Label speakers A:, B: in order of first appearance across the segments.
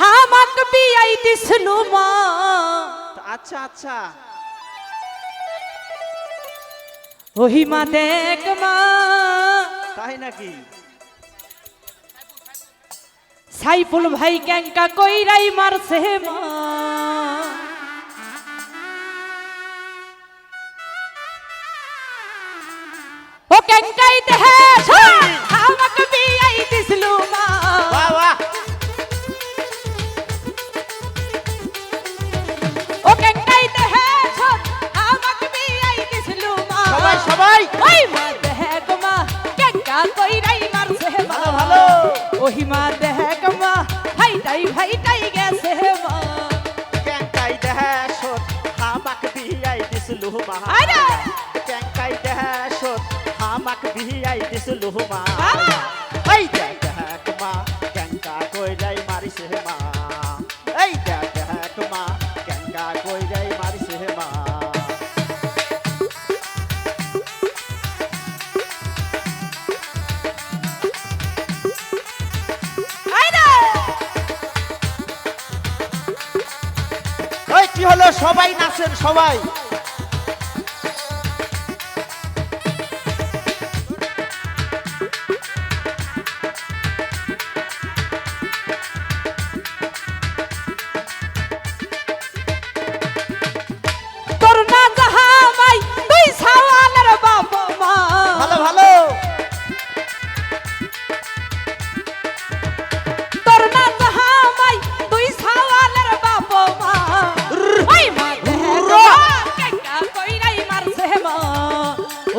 A: হামাক বিয়াই দিছলু মা।
B: আচ্ছা আচ্ছা।
A: ওহি মা দেখ মা।
B: তাই নাকি?
A: সাইফুল ভাই ক্যাঙ্কা কইরাই মারছে মা। ও ক্যাঙ্কাই দেহে ওহি মা কমা গো মা ভাইটাই ভাইটাই গেছে মা
B: ক্যাঙ্কাই দেহে সত হামাক বিহাই দিছলু মা! ক্যাঙ্কাই দেহে সত হামাক বিহাই দিছলু মা
A: বাবা!
B: এই সবাই নাচেন সবাই।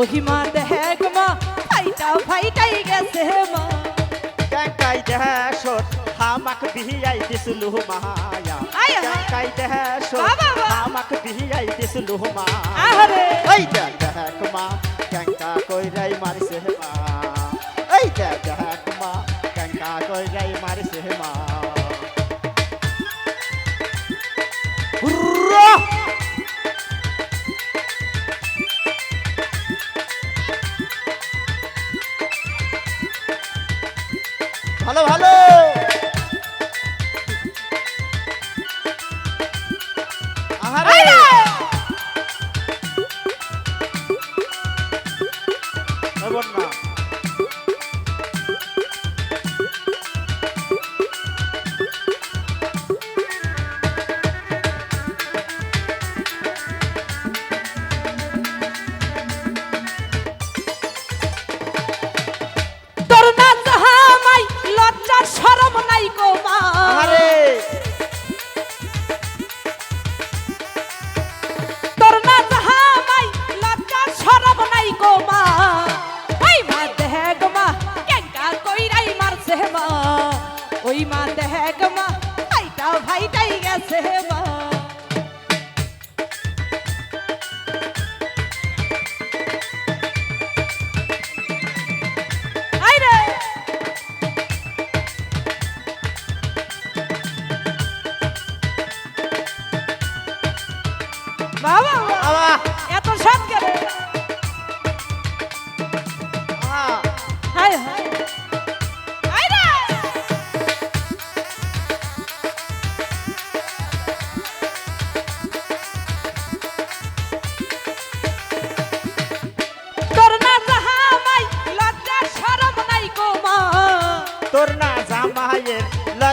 A: ওহি মা দেখ মা ফাইটা ফাইটাই গেছে মা।
B: ক্যাঙ্কাই দেহে সত হামাক বিয়াই দিছলু মায়া। ক্যাঙ্কাই দেহে সত। হামাক বিয়াই দিছলু মা
A: আহারে।
B: এই দেখ মা ক্যাঙ্কা কইরাই মারিছে মা। এই দেখ মা ক্যাঙ্কা কইরাই মারিছে মা।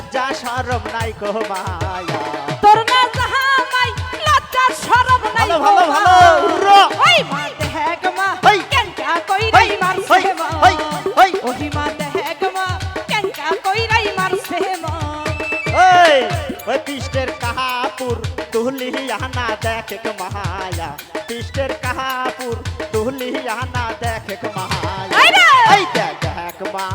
A: লজ্জা শরম নাই গো
B: মায়া
A: তোর না জাহামাই লজ্জা শরম নাই
B: ভালো ভালো ভালো
A: ওই মা দেখ মা
B: হই!
A: কেনকা কইরাই
B: হই!
A: মারছে! মা! ওই মা দেখ মা কেনকা কইরাই মারছে মা
B: ওই ওই পৃষ্ঠের কাহাপুর তুলি আনা দেখে মায়া পৃষ্ঠের কাহাপুর তুলি আনা দেখে মায়া! এই দেখ দেখ মা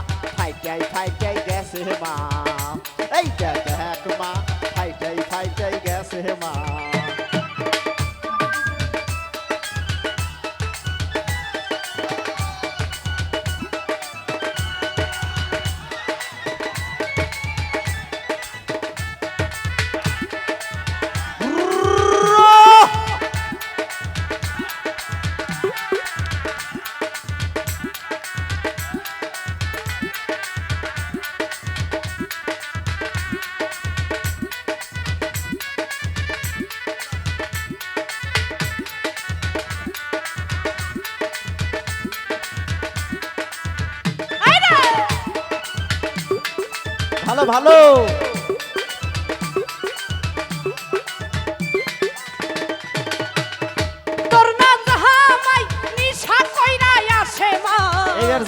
B: ভালো ভালো।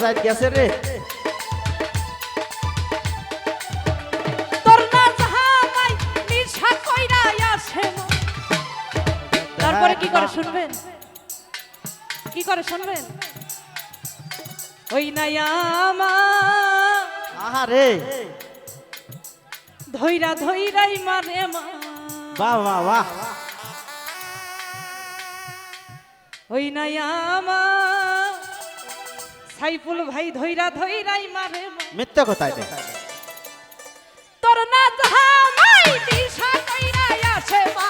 B: যাই গেছে রে।
A: তারপরে কি করে শুনবেন? কি করে শুনবেন? ওই নাই আমার
B: আহারে
A: ধৈরা ধৈরাই মারে মা।
B: বাহ বাহ বাহ।
A: ওই নাই আমার সাইফুল ভাই ধৈরা ধৈরাই মারে মা।
B: মিথ্যা কথাই রে
A: তোর না জাহামাই নিশা কইরা আসে মা।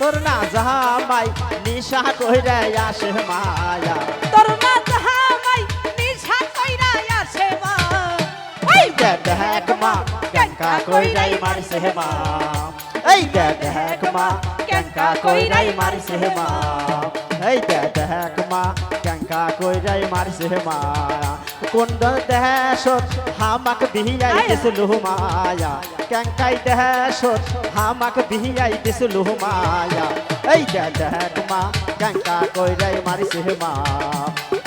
B: তোর না জাহামাই নিশা কইরা আসে মায়া
A: তোর না জাহামাই নিশা কইরা আসে মা। ওই
B: দেখ মা। ক্যাঙ্কা কইরাই মারছে মা এই দেখ মা ক্যাঙ্কা কইরাই মারছে মা এই দেখ মা ক্যাঙ্কা কইরাই মারছে মা কোন দেশত হামাক বিহিয়াই দিছিল মায়া ক্যাঙ্কাই দেশত হামাক বিহিয়াই দিছিল মায়া এই দেখ মা ক্যাঙ্কা কইরাই মারছে মা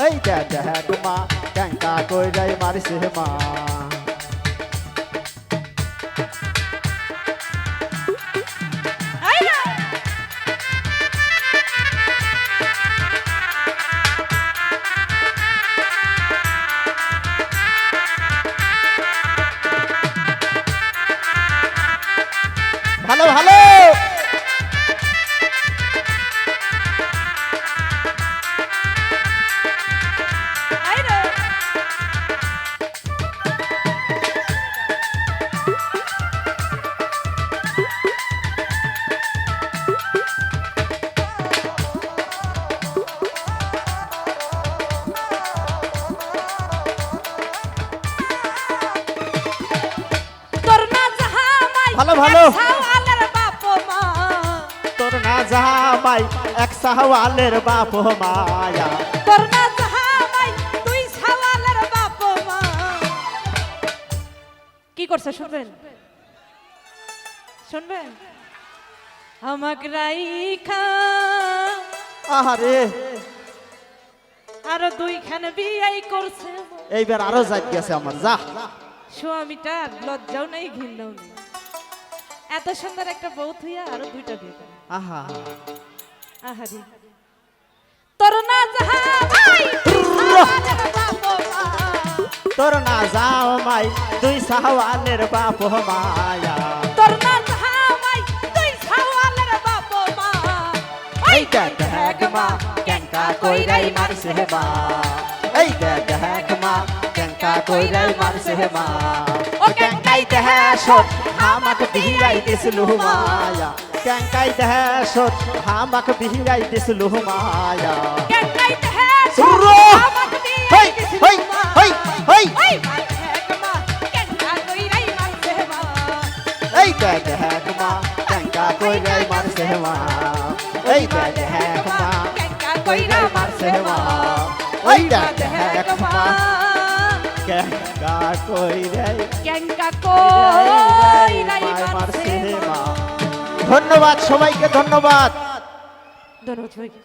B: এই দেখ মা ক্যাঙ্কা কইরাই মারছে মা ভালো, ভালো।
A: তোর না
B: জামাই এক সাহওয়ালের বাপ মায়া।
A: তোর না তুই সাওয়ালের বাপ মা। কি করছে শুনবেন? শুনবেন? আমাক রাইখা।
B: আহারে।
A: আরও দুইখান বিয়াই করছে।
B: এইবার আরও যাই গেছে আমার যা।
A: স্বামীটার লজ্জাও নেই ঘৃণাও নেই। এত সুন্দর একটা বউ থুইয়া আরও দুইটা বিয়ে করে।
B: আহা।
A: আহারি তোর না সাওয়ালের মা
B: তোর না জামাই দুই সাহওয়ালের বাপ মায়া।
A: তোর না জাহামাই তুই সাওয়ালের বাপ মা
B: এই দেখ দেখ মা কইরাই মারছে মা। এই দেখ দেখ মা কইরাই মারছে মা। ও ক্যাঙ্কাই দেহসত হামাক বিহিয়াই দিছিল মায়া ক্যাঙ্কাই দেহসত হামাক বিহিয়াই দিছিল মায়া
A: কেনকাই দেহে
B: সুরো!
A: আমাক দিয়ে
B: হই
A: দিছিল
B: হই
A: মা।
B: হই হই!
A: ওই ভাগ মা কেনকা কইরাই মানছে মা
B: এই দেখ দেখ মা ক্যাঙ্কা কইরাই মারছে মা এই দেখ দেখ মা
A: কেনকা কইরা মারছে মা
B: ওই দেখ মা
A: মা
B: ক্যাঙ্কা
A: মারছে মা।
B: ধন্যবাদ সবাইকে ধন্যবাদ।
A: ধন্যবাদ সবাইকে।